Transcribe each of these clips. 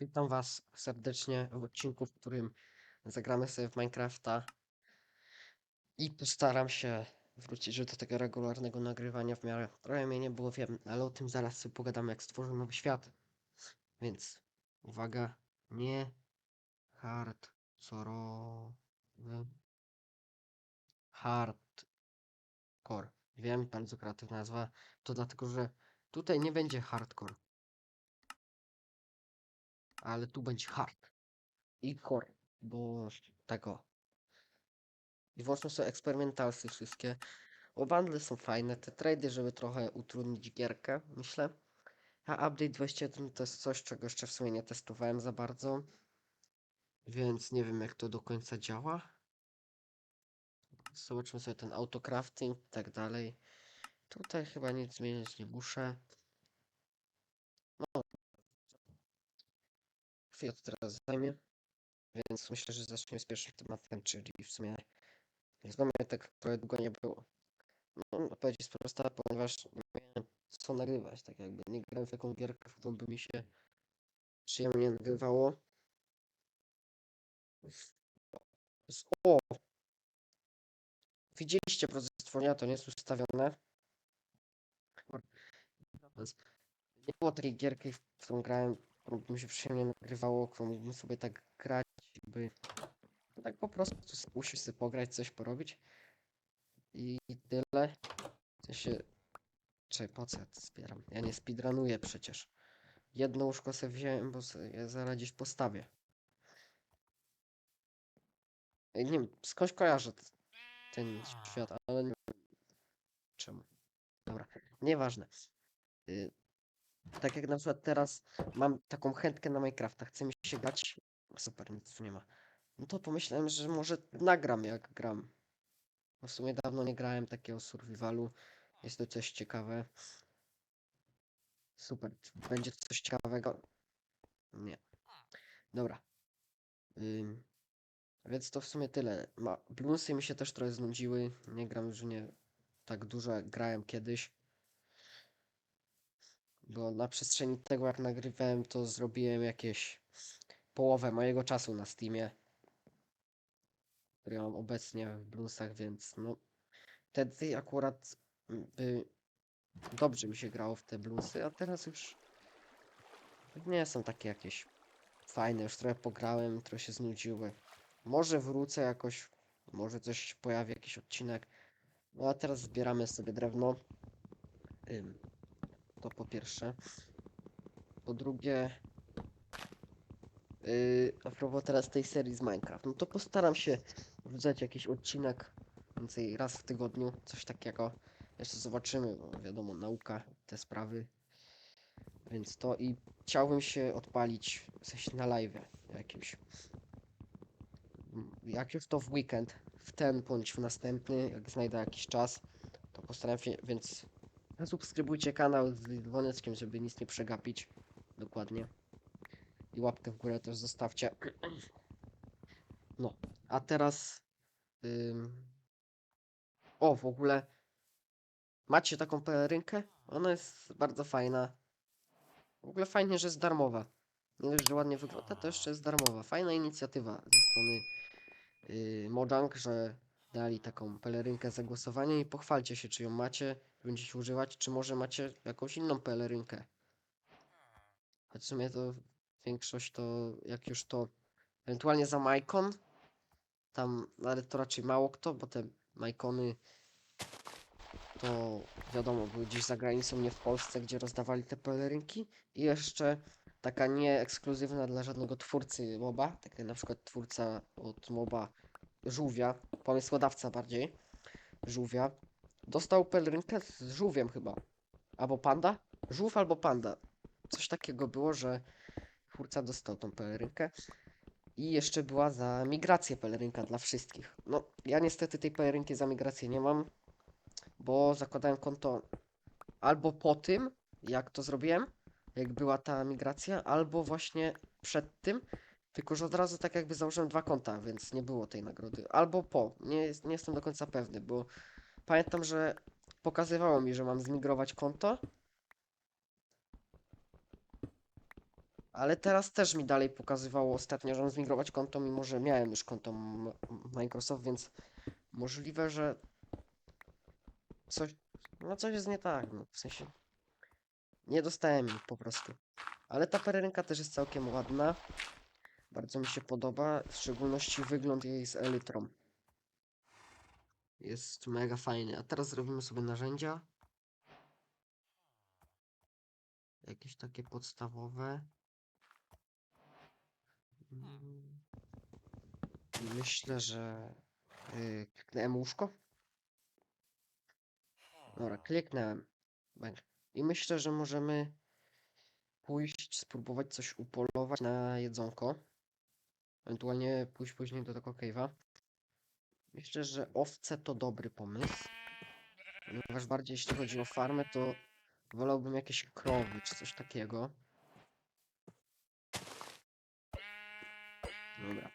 Witam Was serdecznie w odcinku, w którym zagramy sobie w Minecrafta i postaram się wrócić do tego regularnego nagrywania w miarę. Trochę mnie nie było, wiem, ale o tym zaraz sobie pogadamy, jak stworzę nowy świat. Więc uwaga, nie hard sorowy hardcore. Wiem, bardzo kreatywna nazwa. To dlatego, że tutaj nie będzie hardcore ale tu będzie hard i core, bo tego. I włączmy sobie eksperymentalsy wszystkie. O bundle są fajne, te trady, żeby trochę utrudnić gierkę, myślę. A update 21 to jest coś, czego jeszcze w sumie nie testowałem za bardzo. Więc nie wiem jak to do końca działa. Zobaczmy sobie ten autocrafting i tak dalej. Tutaj chyba nic zmieniać nie muszę. No, chwilę to teraz zajmie, więc myślę, że zaczniemy z pierwszym tematem, czyli w sumie z nami tak trochę długo nie było. No, odpowiedź jest prosta, ponieważ nie miałem co nagrywać, tak jakby nie grałem w taką gierkę, w którą by mi się przyjemnie nagrywało. O! Widzieliście proces stworzenia, to nie jest ustawione. Nie było takiej gierki, w którą grałem, mi się przyjemnie nagrywało, mógłbym sobie tak grać, by tak po prostu usiąść sobie pograć, coś porobić. I tyle. W sensie... Czekaj, po co ja to zbieram? Ja nie speedrunuję przecież. Jedno łóżko sobie wziąłem, bo sobie zaraz gdzieś postawię. Nie wiem, skądś kojarzę ten świat, ale nie wiem czemu. Dobra, nieważne. Y, tak jak na przykład teraz mam taką chętkę na Minecrafta, chce mi się grać. Super, nic tu nie ma. No to pomyślałem, że może nagram jak gram. Bo w sumie dawno nie grałem takiego survivalu. Jest to coś ciekawe. Super. Będzie coś ciekawego? Nie. Dobra. Ym, więc to w sumie tyle. Ma, Bloonsy mi się też trochę znudziły. Nie gram już nie tak dużo jak grałem kiedyś. Bo na przestrzeni tego jak nagrywałem to zrobiłem jakieś połowę mojego czasu na Steamie. Który mam obecnie w Bluesach, więc no wtedy akurat mm, by dobrze mi się grało w te bluesy, a teraz już nie są takie jakieś fajne. Już trochę pograłem, trochę się znudziły. Może wrócę jakoś, może coś pojawi, jakiś odcinek. No a teraz zbieramy sobie drewno. To po pierwsze. Po drugie, yy, a propos teraz tej serii z Minecraft, no to postaram się wrzucać jakiś odcinek więcej raz w tygodniu, coś takiego. Jeszcze zobaczymy, bo wiadomo, nauka, te sprawy. Więc to i chciałbym się odpalić w sensie na live jakimś. Jak już to w weekend, w ten bądź w następny, jak znajdę jakiś czas, to postaram się, więc subskrybujcie kanał z dzwoneczkiem, żeby nic nie przegapić. Dokładnie. I łapkę w górę też zostawcie. No, a teraz. Ym... O, w ogóle. Macie taką pelerynkę? Ona jest bardzo fajna. W ogóle fajnie, że jest darmowa. Nie dość, że ładnie wygląda, to jeszcze jest darmowa. Fajna inicjatywa ze strony yy, Mojang, że dali taką pelerynkę za głosowanie i pochwalcie się, czy ją macie, będziecie używać, czy może macie jakąś inną pelerynkę. Choć w sumie to większość to, jak już to ewentualnie za Majkon, tam, ale to raczej mało kto, bo te Majkony to wiadomo, były gdzieś za granicą, nie w Polsce, gdzie rozdawali te pelerynki. I jeszcze taka nie ekskluzywna dla żadnego twórcy MOBA, tak jak na przykład twórca od MOBA Żółwia, pomysłodawca bardziej, Żółwia, dostał pelerynkę z żółwiem chyba. Albo panda? Żółw albo panda. Coś takiego było, że twórca dostał tą pelerynkę. I jeszcze była za migrację pelerynka dla wszystkich. No, ja niestety tej pelerynki za migrację nie mam, bo zakładałem konto albo po tym, jak to zrobiłem, jak była ta migracja, albo właśnie przed tym, tylko że od razu tak jakby założyłem dwa konta, więc nie było tej nagrody. Albo po, nie, jest- nie jestem do końca pewny, bo pamiętam, że pokazywało mi, że mam zmigrować konto, Ale teraz też mi dalej pokazywało ostatnio, że mam zmigrować konto, mimo że miałem już konto Microsoft, więc możliwe, że coś, no coś jest nie tak, no, w sensie nie dostałem jej po prostu. Ale ta pelerynka też jest całkiem ładna. Bardzo mi się podoba, w szczególności wygląd jej z elytrą. Jest mega fajny. A teraz zrobimy sobie narzędzia. Jakieś takie podstawowe. Myślę, że yy, kliknąłem łóżko. Dobra, kliknąłem. I myślę, że możemy pójść, spróbować coś upolować na jedzonko. Ewentualnie pójść później do tego cave'a. Myślę, że owce to dobry pomysł. Ponieważ bardziej jeśli chodzi o farmę, to wolałbym jakieś krowy czy coś takiego. Dobra.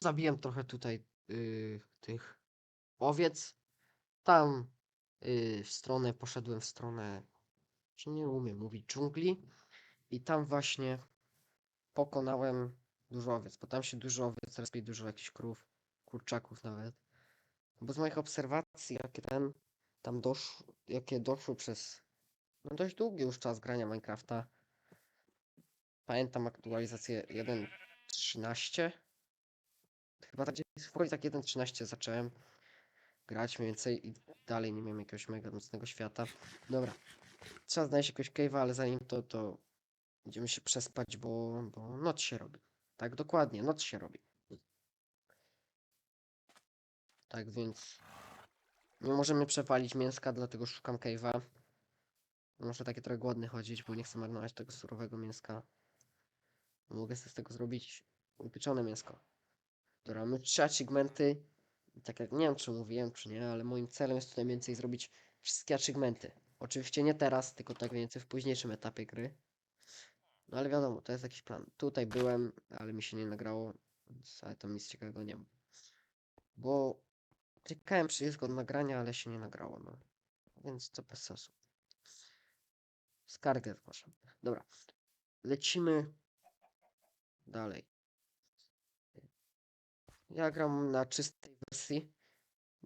Zabiłem trochę tutaj yy, tych owiec. Tam yy, w stronę poszedłem w stronę, czy nie umiem mówić, dżungli. I tam właśnie pokonałem dużo owiec, bo tam się dużo owiec, lepiej dużo jakichś krów, kurczaków nawet. Bo z moich obserwacji, jakie ten tam dosz, jakie doszły przez no dość długi już czas grania Minecrafta. Pamiętam aktualizację 1.13. Chyba tak gdzieś w okolicach 1.13 zacząłem grać mniej więcej i dalej nie miałem jakiegoś mega mocnego świata. Dobra. Trzeba znaleźć jakiegoś cave'a, ale zanim to, to będziemy się przespać, bo, bo noc się robi. Tak, dokładnie, noc się robi. Tak więc nie możemy przepalić mięska, dlatego szukam cave'a. Muszę takie trochę głodny chodzić, bo nie chcę marnować tego surowego mięska. Mogę sobie z tego zrobić upieczone mięsko. Dobra, mamy trzy achievementy. Tak jak nie wiem, czy mówiłem, czy nie, ale moim celem jest tutaj więcej zrobić wszystkie achievementy. Oczywiście nie teraz, tylko tak więcej w późniejszym etapie gry. No ale wiadomo, to jest jakiś plan. Tutaj byłem, ale mi się nie nagrało, więc ale tam nic ciekawego nie ma. Bo klikałem przycisk od nagrania, ale się nie nagrało, no. Więc to bez sensu. Skargę zgłaszam. Dobra. Lecimy dalej. Ja gram na czystej wersji.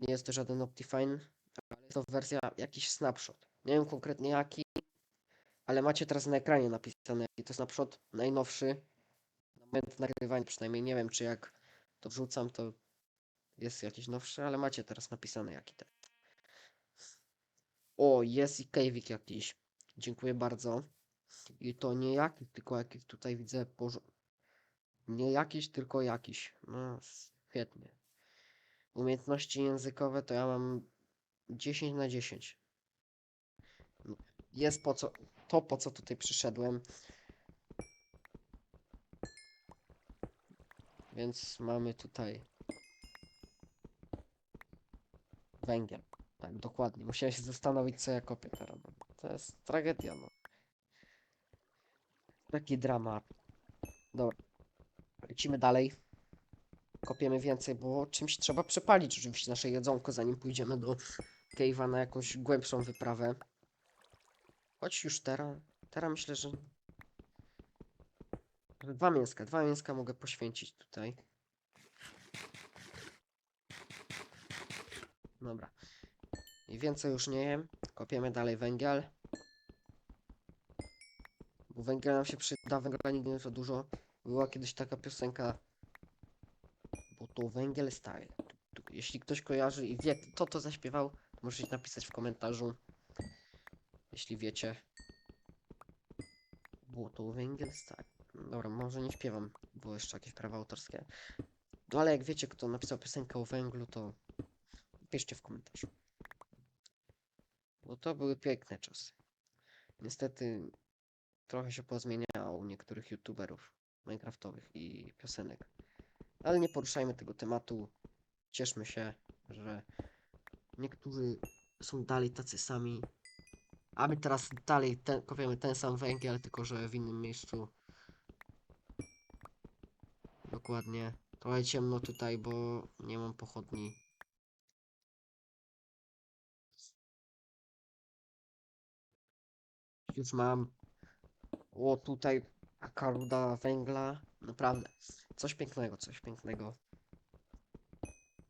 Nie jest to żaden Optifine, ale jest to wersja jakiś snapshot. Nie wiem konkretnie jaki, ale macie teraz na ekranie napisane jaki to najnowszy. Na moment nagrywania przynajmniej nie wiem czy jak to wrzucam to jest jakiś nowszy, ale macie teraz napisane jaki to. O, jest i cave'ik jakiś. Dziękuję bardzo. I to nie jakiś, tylko jakiś tutaj widzę porzo- Nie jakiś, tylko jakiś. No, świetnie. Umiejętności językowe to ja mam 10 na 10. Jest po co, to po co tutaj przyszedłem. Więc mamy tutaj węgiel. Tak, dokładnie. Musiałem się zastanowić, co ja kopię teraz. To jest tragedia, no. Taki dramat. Dobra. Lecimy dalej. Kopiemy więcej, bo czymś trzeba przepalić oczywiście nasze jedzonko, zanim pójdziemy do cave'a na jakąś głębszą wyprawę. Choć już teraz. Teraz myślę, że... Dwa mięska, dwa mięska mogę poświęcić tutaj. Dobra. I więcej już nie jem. Kopiemy dalej węgiel. Bo węgiel nam się przyda, węgla nigdy nie za dużo. Była kiedyś taka piosenka. Bo to węgiel style. Jeśli ktoś kojarzy i wie, kto to zaśpiewał, to możecie napisać w komentarzu. Jeśli wiecie. Było to węgiel style. Dobra, może nie śpiewam, bo jeszcze jakieś prawa autorskie. No ale jak wiecie, kto napisał piosenkę o węglu, to piszcie w komentarzu. Bo to były piękne czasy. Niestety trochę się pozmieniało u niektórych youtuberów minecraftowych i piosenek. Ale nie poruszajmy tego tematu. Cieszmy się, że niektórzy są dalej tacy sami. A my teraz dalej ten, kopiemy ten sam węgiel, tylko że w innym miejscu. Dokładnie. Trochę ciemno tutaj, bo nie mam pochodni. Już mam. O, tutaj taka ruda węgla. Naprawdę. Coś pięknego, coś pięknego.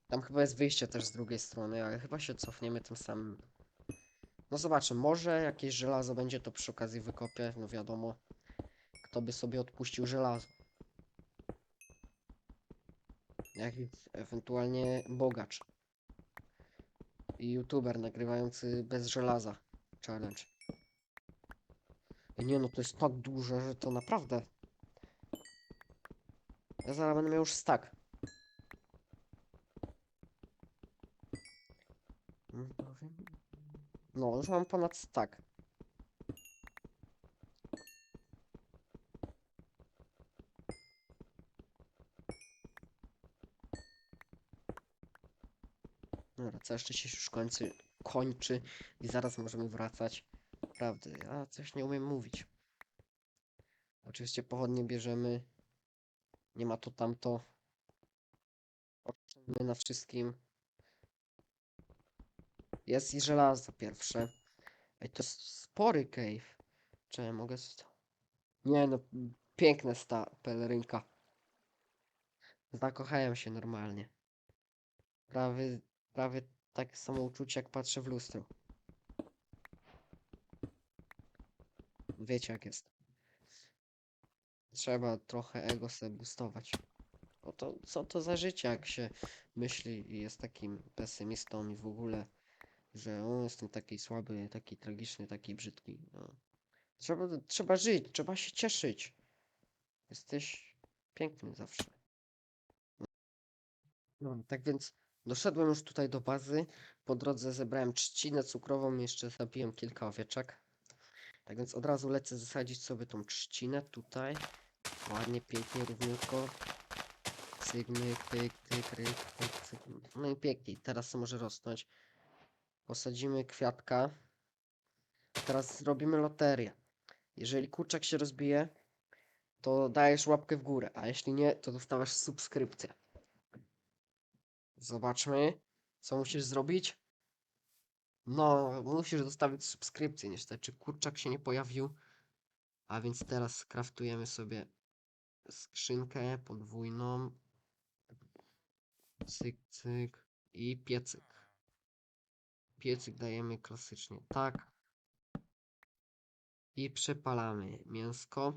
Tam chyba jest wyjście też z drugiej strony, ale chyba się cofniemy tym samym. No zobaczę, może jakieś żelazo będzie, to przy okazji wykopię, no wiadomo. Kto by sobie odpuścił żelazo? Jakiś ewentualnie bogacz. I youtuber nagrywający bez żelaza. Challenge. Nie no, to jest tak duże, że to naprawdę. Ja zaraz będę miał już stack. No, już mam ponad stack. Dobra, całe szczęście się już kończy, kończy i zaraz możemy wracać. Prawdy, ja coś nie umiem mówić. Oczywiście pochodnie bierzemy. Nie ma to tamto. Oszczędmy na wszystkim. Jest i żelazo pierwsze. Ej, to spory cave. Czy ja mogę... Nie no, m, piękne sta pelerynka. Zakochałem się normalnie. Prawie, prawie takie samo uczucie jak patrzę w lustro. Wiecie jak jest. Trzeba trochę ego sobie boostować. Bo to co to za życie, jak się myśli i jest takim pesymistą i w ogóle, że o, jestem taki słaby, taki tragiczny, taki brzydki. No. Trzeba, trzeba żyć, trzeba się cieszyć. Jesteś piękny zawsze. No, tak więc doszedłem już tutaj do bazy. Po drodze zebrałem trzcinę cukrową, jeszcze zabiłem kilka owieczek. Tak więc od razu lecę zasadzić sobie tą trzcinę tutaj. Ładnie, pięknie, równiutko. Cyk, myk, pyk, tyk, ryk, cyk. No i pięknie, teraz to może rosnąć. Posadzimy kwiatka. Teraz zrobimy loterię. Jeżeli kurczak się rozbije, to dajesz łapkę w górę, a jeśli nie, to dostawasz subskrypcję. Zobaczmy, co musisz zrobić. No, musisz zostawić subskrypcję, niestety. Kurczak się nie pojawił? A więc teraz skraftujemy sobie skrzynkę podwójną. Cyk, cyk. I piecyk. Piecyk dajemy klasycznie tak. I przepalamy mięsko.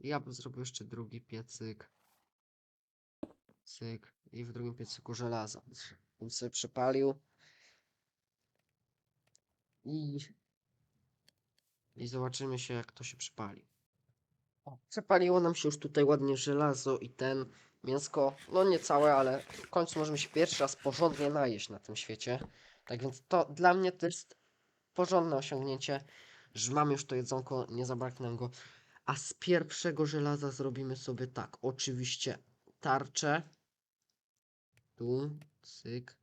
Ja bym zrobił jeszcze drugi piecyk. Cyk. I w drugim piecyku żelazo. Bym sobie przepalił. I... I zobaczymy się jak to się przypali. O, przepaliło nam się już tutaj ładnie żelazo i ten mięsko, no nie całe, ale w końcu możemy się pierwszy raz porządnie najeść na tym świecie. Tak więc to dla mnie to jest porządne osiągnięcie, że mamy już to jedzonko, nie zabraknie nam go. A z pierwszego żelaza zrobimy sobie tak, oczywiście tarczę. Tu, cyk.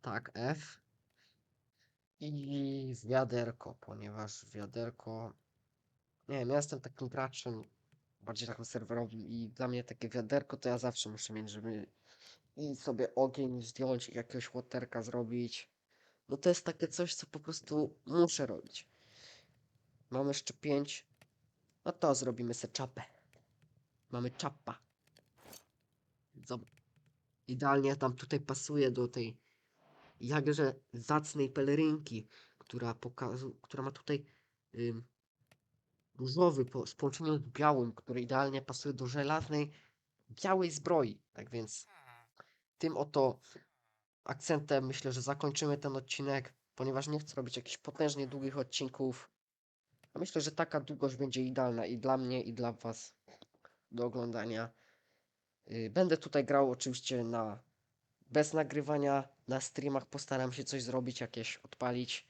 Tak, F. I wiaderko, ponieważ wiaderko nie wiem, ja jestem takim graczem bardziej takim serwerowym i dla mnie takie wiaderko to ja zawsze muszę mieć, żeby i sobie ogień zdjąć jakiegoś łoterka zrobić. No to jest takie coś, co po prostu muszę robić. Mam jeszcze pięć. No to zrobimy se czapę. Mamy czapa. Idealnie tam tutaj pasuje do tej jakże zacnej pelerynki, która pokazuje, która ma tutaj ym, różowy po, z z białym, który idealnie pasuje do żelaznej, białej zbroi. Tak więc tym oto akcentem myślę, że zakończymy ten odcinek, ponieważ nie chcę robić jakichś potężnie długich odcinków. A myślę, że taka długość będzie idealna i dla mnie, i dla Was do oglądania. Yy, Będę tutaj grał oczywiście na bez nagrywania, na streamach postaram się coś zrobić, jakieś odpalić,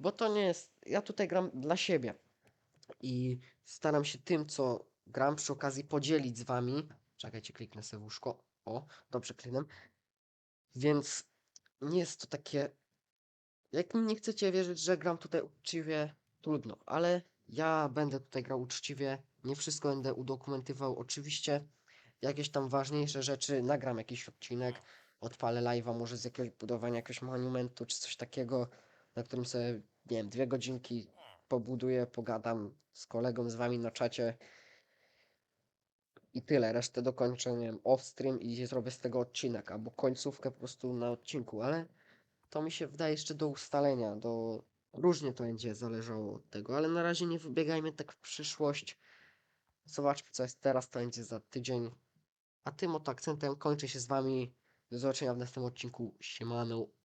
bo to nie jest. Ja tutaj gram dla siebie i staram się tym, co gram przy okazji podzielić z wami. Czekajcie, kliknę sobie w łóżko. O, dobrze kliknę. Więc nie jest to takie. Jak nie chcecie wierzyć, że gram tutaj uczciwie, trudno, ale ja będę tutaj grał uczciwie. Nie wszystko będę udokumentywał. Oczywiście jakieś tam ważniejsze rzeczy, nagram jakiś odcinek, odpalę live'a może z jakiegoś budowania jakiegoś monumentu czy coś takiego, na którym sobie, nie wiem, dwie godzinki pobuduję, pogadam z kolegą, z wami na czacie. I tyle, resztę dokończę, nie wiem, off-stream i zrobię z tego odcinek, albo końcówkę po prostu na odcinku, ale to mi się wydaje jeszcze do ustalenia, do... Różnie to będzie zależało od tego, ale na razie nie wybiegajmy tak w przyszłość. Zobaczmy, co jest teraz, to będzie za tydzień. A tym oto akcentem kończę się z wami. Do zobaczenia w następnym odcinku. Siemano.